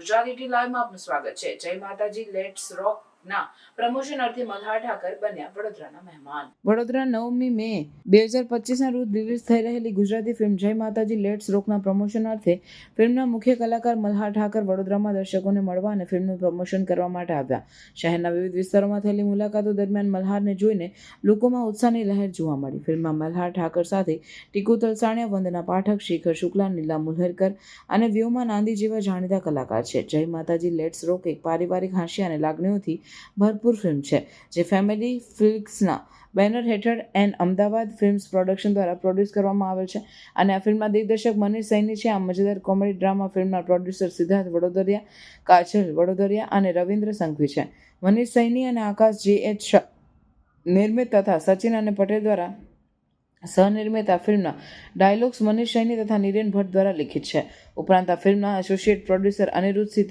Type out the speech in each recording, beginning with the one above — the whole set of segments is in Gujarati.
ગુજરાતી લાઈવમાં આપનું સ્વાગત છે. જય માતાજી લેટ્સ રોક ના પ્રમોશન અર્થે મલ્હાર ઠાકર બન્યા વડોદરાના મહેમાન. વડોદરા નવમી મે બે હજાર પચીસના રોજ રિલીઝ થઈ રહેલી ગુજરાતી ફિલ્મ જય માતાજી લેટ્સ રોકના પ્રમોશન અર્થે ફિલ્મના મુખ્ય કલાકાર મલ્હાર ઠાકર વડોદરામાં દર્શકોને મળવા અને ફિલ્મનું પ્રમોશન કરવા માટે આવ્યા. શહેરના વિવિધ વિસ્તારોમાં થયેલી મુલાકાતો દરમિયાન મલ્હારને જોઈને લોકોમાં ઉત્સાહની લહેર જોવા મળી. ફિલ્મમાં મલ્હાર ઠાકર સાથે ટીકુ તલસાણિયા, વંદના પાઠક, શેખર શુક્લા, નીલા મુલહેરકર અને વ્યોમા નાંદી જેવા જાણીતા કલાકાર છે. જય માતાજી, લેટ્સ રોક એક પારિવારિક હાંસી અને લાગણીઓથી ભરપૂર ફિલ્મ છે, જે ફેમિલી ફિલ્મ્સના બેનર હેઠળ એન અમદાવાદ ફિલ્મ્સ પ્રોડક્શન દ્વારા પ્રોડ્યુસ કરવામાં આવેલ છે. અને આ ફિલ્મના દિગ્દર્શક મનીષ સૈની છે, આ મજેદાર કોમેડી ડ્રામા ફિલ્મના પ્રોડ્યુસર સિદ્ધાર્થ વડોદરિયા, કાજલ વડોદરિયા અને રવિન્દ્ર સંઘવી છે. મનીષ સૈની અને આકાશ જે એચ નિર્મિત તથા સચિન અને પટેલ દ્વારા સહનિર્મિત આ ફિલ્મના ડાયલોગ્સ મનીષ સૈની તથા નિરેન ભટ્ટ દ્વારા લિખિત છે. ઉપરાંત આ ફિલ્મના એસોસિએટ પ્રોડ્યુસર અનિરુદ્ધ સિંહ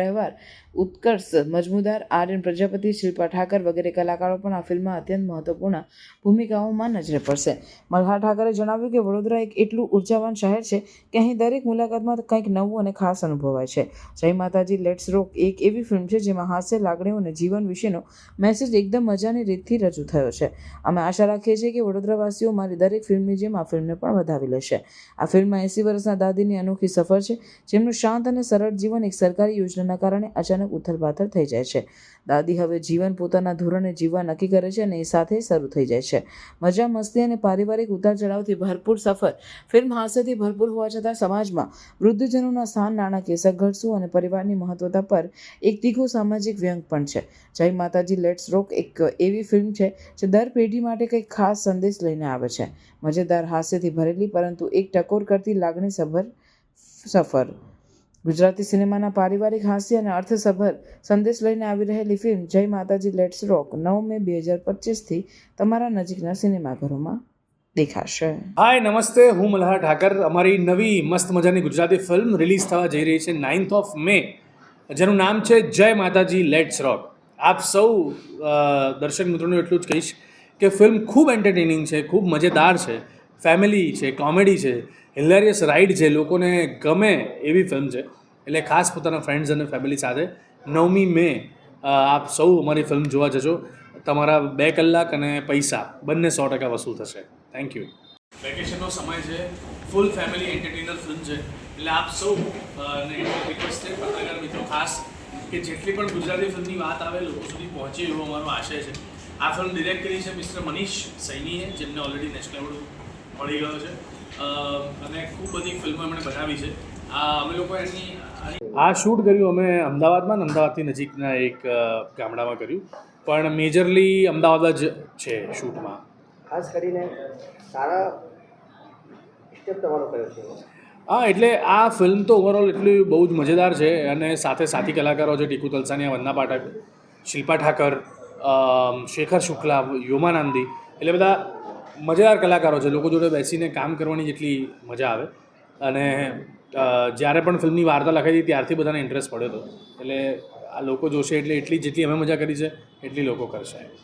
રહેવાર ઉત્કર્ષ મજમુદાર આર્યન પ્રજાપતિ, શિલ્પા ઠાકર વગેરે કલાકારો પણ આ ફિલ્મમાં અત્યંત મહત્વપૂર્ણ ભૂમિકાઓમાં નજરે પડશે. મલ્હાર ઠાકરે જણાવ્યું કે વડોદરા એક એટલું ઉર્જાવાન શહેર છે કે અહીં દરેક મુલાકાતમાં કંઈક નવું અને ખાસ અનુભવાય છે. જય માતાજી લેટ્સ રોક એક એવી ફિલ્મ છે જેમાં હાસ્ય, લાગણીઓ અને જીવન વિશેનો મેસેજ એકદમ મજાની રીતથી રજૂ થયો છે. અમે આશા રાખીએ છીએ કે વડોદરાવાસીઓ મારી દરેક ફિલ્મની જેમ આ ફિલ્મને પણ વધાવી લેશે. આ ફિલ્મમાં એંસી વર્ષના દાદીની અનોખી સફર છે, જેમનું શાંત અને સરળ જીવન એક સરકારી યોજનાના કારણે અચાનક ઉથલપાથલ થઈ જાય છે. દાદી હવે જીવન પોતાના ધોરણે જીવવા નક્કી કરે છે અને એ સાથે શરૂ થઈ જાય છે. મજા, મસ્તી અને પારિવારિક ઉતાર ચઢાવથી ભરપૂર સફર. ફિલ્મ હાસ્યથી ભરપૂર હોવા છતાં સમાજમાં વૃદ્ધજનોના સ્થાન નાણાકીય સંઘર્ષો અને પરિવારની મહત્વતા પર એક તીખું સામાજિક વ્યંગ પણ છે. જય માતાજી લેટ્સ રોક એક એવી ફિલ્મ છે જે દર પેઢી માટે કંઈક ખાસ સંદેશ લઈને આવે છે. મજેદાર હાસ્યથી ભરેલી પરંતુ એક ટકોર કરતી લાગણીસભર સફર. ગુજરાતી સિનેમાના પારિવારિક હાસ્ય અને અર્થસભર સંદેશ લઈને આવી રહેલી ફિલ્મ જય માતાજી લેટ્સ રોક નવ મે બે હજાર પચીસથી તમારા નજીકના સિનેમાઘરોમાં દેખાશે. હાય નમસ્તે, હું મલ્હાર ઠાકર. અમારી નવી મસ્ત મજાની ગુજરાતી ફિલ્મ રિલીઝ થવા જઈ રહી છે નાઇન્થ ઓફ મે જેનું નામ છે જય માતાજી લેટ્સ રોક આપ સૌ દર્શક મિત્રોને એટલું જ કહીશ કે ફિલ્મ ખૂબ એન્ટરટેનિંગ છે, ખૂબ મજેદાર છે ફેમિલી છે કોમેડી છે હિલેરિયસ રાઇડ છે, લોકોને ગમે એવી ફિલ્મ છે. એટલે ખાસ પોતાના ફ્રેન્ડ્સ અને ફેમિલી સાથે. નવમી મે આપ સૌ અમારી ફિલ્મ જોવા જજો. તમારા બે કલાક અને પૈસા, બંને સો ટકા વસૂલ થશે. થેન્ક યુ વેકેશનનો સમય છે. ફૂલ ફેમિલી એન્ટરટેનર ફિલ્મ છે. એટલે આપ સૌ રિક્વેસ્ટ છે પત્રકાર મિત્રો ખાસ, કે જેટલી પણ ગુજરાતી ફિલ્મની વાત આવે, લોકો સુધી પહોંચે એવો અમારો આશય છે. આ ફિલ્મ ડિરેક્ટ કરી છે મિસ્ટર મનીષ સૈનીએ, જેમને ઓલરેડી નેશનલ એવોર્ડ મળી ગયો છે. અને ખૂબ બધી ફિલ્મો એમણે બનાવી છે. અમે લોકો એની આ શૂટ કર્યું અમે અમદાવાદમાં અમદાવાદથી નજીકના એક ગામડામાં કર્યું. પણ મેજરલી અમદાવાદ જ છે શૂટમાં. ખાસ કરીને સારા સ્ટેપ તમારો કર્યો છે. હા એટલે આ ફિલ્મ તો ઓવરઓલ એટલી બહુ જ મજેદાર છે અને સાથે સાથી કલાકારો છે ટીકુ તલસાનિયા વંદના પાઠક શિલ્પા ઠાકર શેખર શુક્લા યોમાનંદી એટલે બધા મજેદાર કલાકારો છે. લોકો જોડે બેસીને કામ કરવાની જેટલી મજા આવે. અને જ્યારે પણ ફિલ્મની વાર્તા લખાઈ હતી ત્યારથી બધાને ઇન્ટરેસ્ટ પડ્યો હતો. એટલે આ લોકો જોશે એટલે એટલી જેટલી અમે મજા કરી છે, એટલી લોકો કરશે.